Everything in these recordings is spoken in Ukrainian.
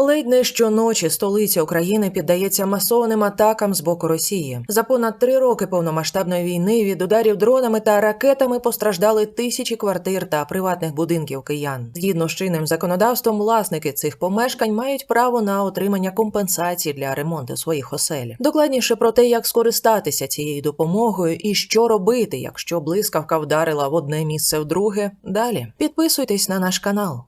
Ледь не щоночі столиця України піддається масованим атакам з боку Росії. За понад три роки повномасштабної війни від ударів дронами та ракетами постраждали тисячі квартир та приватних будинків киян. Згідно з чинним законодавством, власники цих помешкань мають право на отримання компенсацій для ремонту своїх осель. Докладніше про те, як скористатися цією допомогою і що робити, якщо блискавка вдарила в одне місце вдруге. Далі підписуйтесь на наш канал.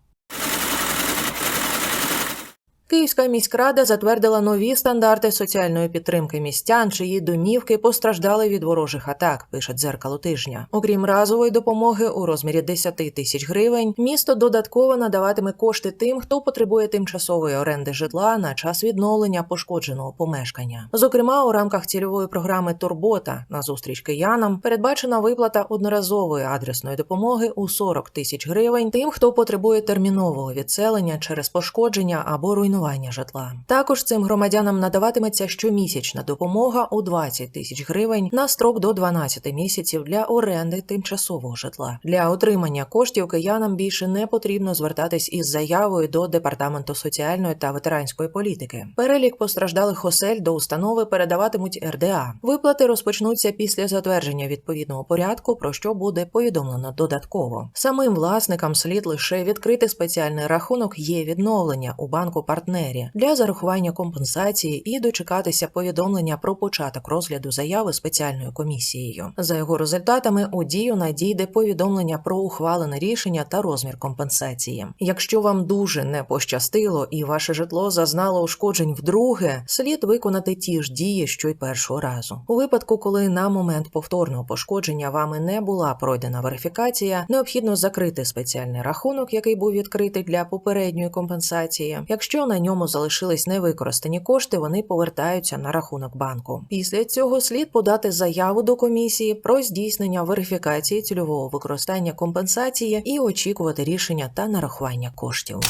Київська міськрада затвердила нові стандарти соціальної підтримки містян, чиї домівки постраждали від ворожих атак. Пише дзеркало тижня. Окрім разової допомоги у розмірі 10 тисяч гривень, місто додатково надаватиме кошти тим, хто потребує тимчасової оренди житла на час відновлення пошкодженого помешкання. Зокрема, у рамках цільової програми Турбота на зустріч киянам передбачена виплата одноразової адресної допомоги у 40 тисяч гривень тим, хто потребує термінового відселення через пошкодження або руйнування житла. Також цим громадянам надаватиметься щомісячна допомога у 20 тисяч гривень на строк до 12 місяців для оренди тимчасового житла. Для отримання коштів киянам більше не потрібно звертатись із заявою до департаменту соціальної та ветеранської політики. Перелік постраждалих осель до установи передаватимуть РДА. Виплати розпочнуться після затвердження відповідного порядку, про що буде повідомлено додатково. Самим власникам слід лише відкрити спеціальний рахунок є відновлення у банку партнері для зарахування компенсації і дочекатися повідомлення про початок розгляду заяви спеціальною комісією. За його результатами у дію надійде повідомлення про ухвалене рішення та розмір компенсації. Якщо вам дуже не пощастило і ваше житло зазнало ушкоджень вдруге, слід виконати ті ж дії, що й першого разу. У випадку, коли на момент повторного пошкодження вами не була пройдена верифікація, необхідно закрити спеціальний рахунок, який був відкритий для попередньої компенсації. Якщо на ньому залишились невикористані кошти, вони повертаються на рахунок банку. Після цього слід подати заяву до комісії про здійснення верифікації цільового використання компенсації і очікувати рішення та нарахування коштів.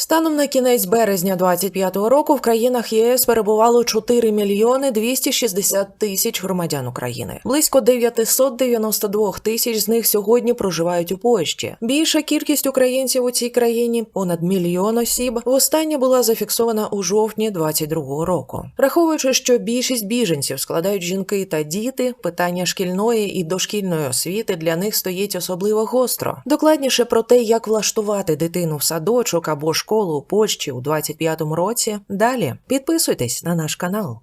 Станом на кінець березня 25-го року в країнах ЄС перебувало 4 мільйони 260 тисяч громадян України. Близько 992 тисяч з них сьогодні проживають у Польщі. Більша кількість українців у цій країні понад мільйон осіб. Востаннє була зафіксована у жовтні 22-го року. Враховуючи, що більшість біженців складають жінки та діти, питання шкільної і дошкільної освіти для них стоїть особливо гостро. Докладніше про те, як влаштувати дитину в садочок або школу у Польщі у 25-му році. Далі підписуйтесь на наш канал.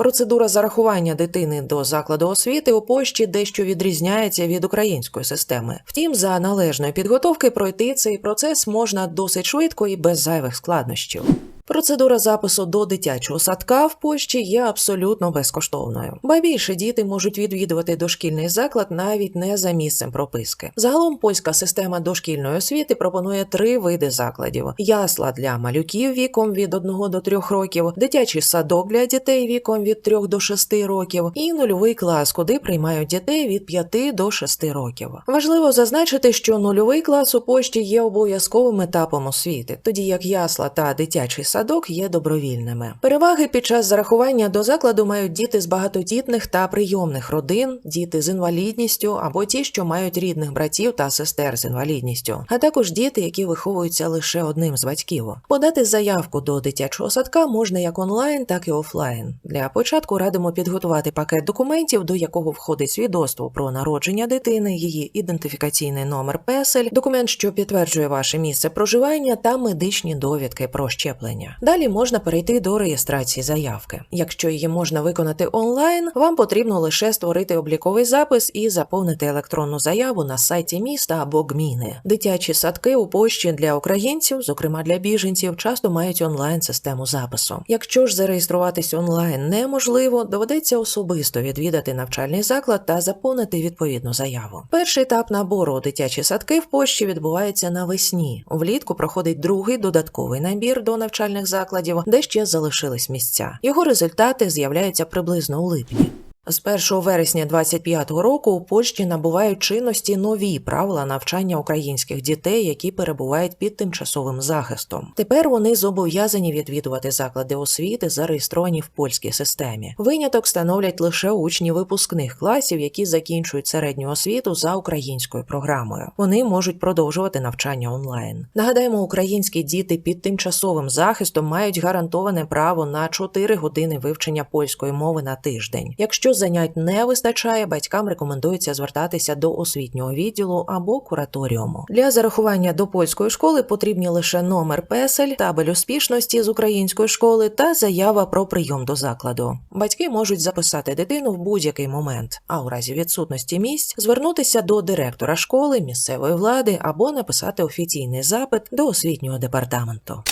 Процедура зарахування дитини до закладу освіти у Польщі дещо відрізняється від української системи. Втім, за належної підготовки пройти цей процес можна досить швидко і без зайвих складнощів. Процедура запису до дитячого садка в Польщі є абсолютно безкоштовною. Ба більше діти можуть відвідувати дошкільний заклад навіть не за місцем прописки. Загалом польська система дошкільної освіти пропонує три види закладів: ясла для малюків віком від 1 до 3 років, дитячий садок для дітей віком від 3 до 6 років і нульовий клас, куди приймають дітей від 5 до 6 років. Важливо зазначити, що нульовий клас у Польщі є обов'язковим етапом освіти, тоді як ясла та дитячий садок садок є добровільними. Переваги під час зарахування до закладу мають діти з багатодітних та прийомних родин, діти з інвалідністю або ті, що мають рідних братів та сестер з інвалідністю, а також діти, які виховуються лише одним з батьків. Подати заявку до дитячого садка можна як онлайн, так і офлайн. Для початку радимо підготувати пакет документів, до якого входить свідоцтво про народження дитини, її ідентифікаційний номер песель, документ, що підтверджує ваше місце проживання, та медичні довідки про щеплення. Далі можна перейти до реєстрації заявки. Якщо її можна виконати онлайн, вам потрібно лише створити обліковий запис і заповнити електронну заяву на сайті міста або гміни. Дитячі садки у Польщі для українців, зокрема для біженців, часто мають онлайн систему запису. Якщо ж зареєструватись онлайн неможливо, доведеться особисто відвідати навчальний заклад та заповнити відповідну заяву. Перший етап набору у дитячі садки в Польщі відбувається навесні. Влітку проходить другий додатковий набір до навчальних закладів, де ще залишились місця. Його результати з'являються приблизно у липні. З 1 вересня 2025 року у Польщі набувають чинності нові правила навчання українських дітей, які перебувають під тимчасовим захистом. Тепер вони зобов'язані відвідувати заклади освіти, зареєстровані в польській системі. Виняток становлять лише учні випускних класів, які закінчують середню освіту за українською програмою. Вони можуть продовжувати навчання онлайн. Нагадаємо, українські діти під тимчасовим захистом мають гарантоване право на 4 години вивчення польської мови на тиждень. Якщо занять не вистачає, батькам рекомендується звертатися до освітнього відділу або кураторіуму. Для зарахування до польської школи потрібні лише номер песель, табель успішності з української школи та заява про прийом до закладу. Батьки можуть записати дитину в будь-який момент, а у разі відсутності місць звернутися до директора школи, місцевої влади або написати офіційний запит до освітнього департаменту.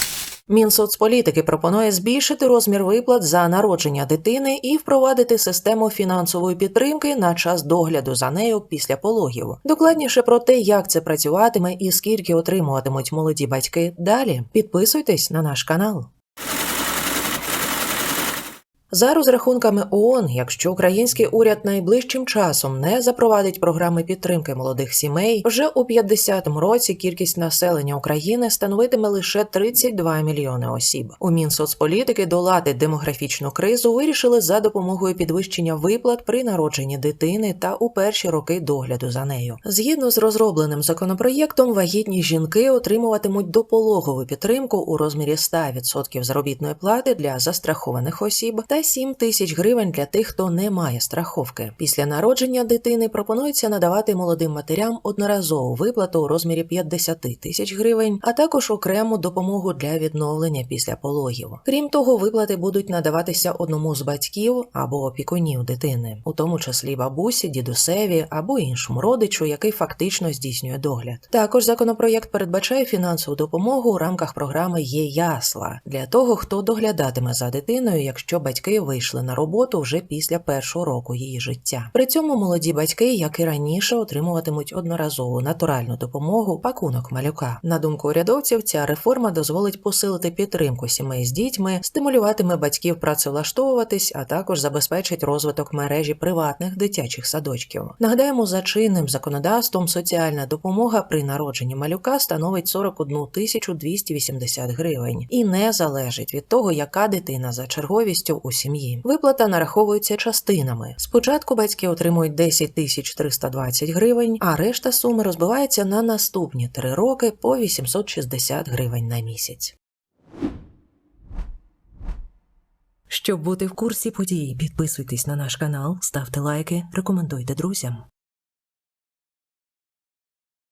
Мінсоцполітики пропонує збільшити розмір виплат за народження дитини і впровадити систему фінансової підтримки на час догляду за нею після пологів. Докладніше про те, як це працюватиме і скільки отримуватимуть молоді батьки. Далі підписуйтесь на наш канал. За розрахунками ООН, якщо український уряд найближчим часом не запровадить програми підтримки молодих сімей, вже у 50-му році кількість населення України становитиме лише 32 мільйони осіб. У Мінсоцполітики долати демографічну кризу вирішили за допомогою підвищення виплат при народженні дитини та у перші роки догляду за нею. Згідно з розробленим законопроєктом, вагітні жінки отримуватимуть допологову підтримку у розмірі 100% заробітної плати для застрахованих осіб та 7 тисяч гривень для тих, хто не має страховки. Після народження дитини пропонується надавати молодим матерям одноразову виплату у розмірі 50 тисяч гривень, а також окрему допомогу для відновлення після пологів. Крім того, виплати будуть надаватися одному з батьків або опікунів дитини, у тому числі бабусі, дідусеві або іншому родичу, який фактично здійснює догляд. Також законопроєкт передбачає фінансову допомогу у рамках програми Є ясла для того, хто доглядатиме за дитиною, якщо батьки вийшли на роботу вже після першого року її життя. При цьому молоді батьки, як і раніше, отримуватимуть одноразову натуральну допомогу пакунок малюка. На думку урядовців, ця реформа дозволить посилити підтримку сімей з дітьми, стимулюватиме батьків працевлаштовуватись, а також забезпечить розвиток мережі приватних дитячих садочків. Нагадаємо, за чинним законодавством соціальна допомога при народженні малюка становить 41 тисячу 280 гривень і не залежить від того, яка дитина за черговістю у сім'ї. Виплата нараховується частинами. Спочатку батьки отримують 10 тисяч 320 гривень, а решта суми розбивається на наступні три роки по 860 гривень на місяць. Щоб бути в курсі подій, підписуйтесь на наш канал, ставте лайки, рекомендуйте друзям.